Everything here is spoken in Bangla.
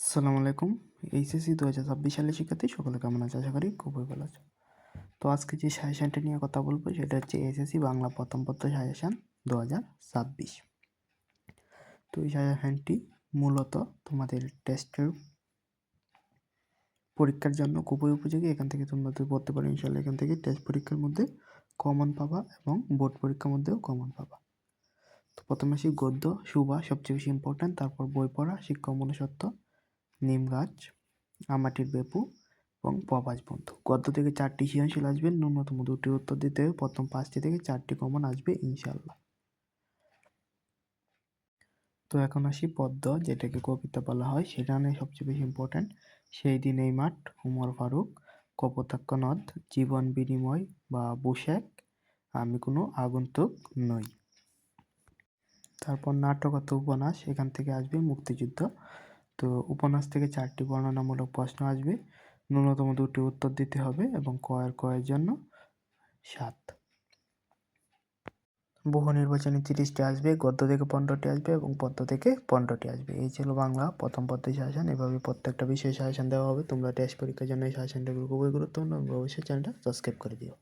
আসসালামু আলাইকুম। এইচএসসি দু হাজার ছাব্বিশ সালের শিক্ষার্থী, সকলে কেমন আছে? আশা করি খুবই ভালো আছে। তো আজকে যে সাজেশানটা নিয়ে কথা বলব, সেটা হচ্ছে এসএসসি বাংলা প্রথম পত্র সাজেশান দু হাজার ছাব্বিশ। তো এই সাজেশানটি মূলত তোমাদের টেস্টের পরীক্ষার জন্য খুবই উপযোগী। এখান থেকে তোমরা তো পড়তে পারো ইনশাল্লাহ এখান থেকে টেস্ট পরীক্ষার মধ্যে কমন পাবা এবং বোর্ড পরীক্ষার মধ্যেও কমন পাবা। তো প্রথমে আসি গদ্য, সুবা, সবচেয়ে বেশি ইম্পর্ট্যান্ট তারপর বই পড়া শিক্ষা মনুষ্যত্ব নিম গাছ, আমাটির বেপু এবং প্রবাস বন্ধু। গদ্য থেকে চারটি সৃজনশীল আসবে। ন্যূনতম দুটি উত্তর দিতে হবে। প্রথম পাঁচটি থেকে চারটি কমন আসবে ইনশাল্লাহ তো এখন আসি পদ্ম যেটাকে কবিতা বলা হয়। সেটা নিয়ে সবচেয়ে বেশি ইম্পর্ট্যান্ট সেই দিন এই মাঠ, উমর ফারুক কপোতাক্ষ নদ জীবন বিনিময় বা বুশেক আমি কোনো আগন্তুক নই। তারপর নাটকত উপন্যাস, এখান থেকে আসবে মুক্তিযুদ্ধ। তো উপন্যাস থেকে চারটি বর্ণনামূলক প্রশ্ন আসবে। ন্যূনতম দুটি উত্তর দিতে হবে এবং কয়ের কয়ের জন্য সাত। বহু নির্বাচনী তিরিশটি আসবে, গদ্য থেকে পনেরোটি আসবে এবং পদ্য থেকে পনেরোটি আসবে। এই ছিল বাংলা প্রথম পদ্মের শাসন। এভাবে প্রত্যেকটা বিষয়ে শাসন দেওয়া হবে। তোমরা টেস্ট পরীক্ষার জন্য এই শাসনটা খুবই গুরুত্বপূর্ণ। অবশ্যই চ্যানেলটা সাবস্ক্রাইব করে দিও।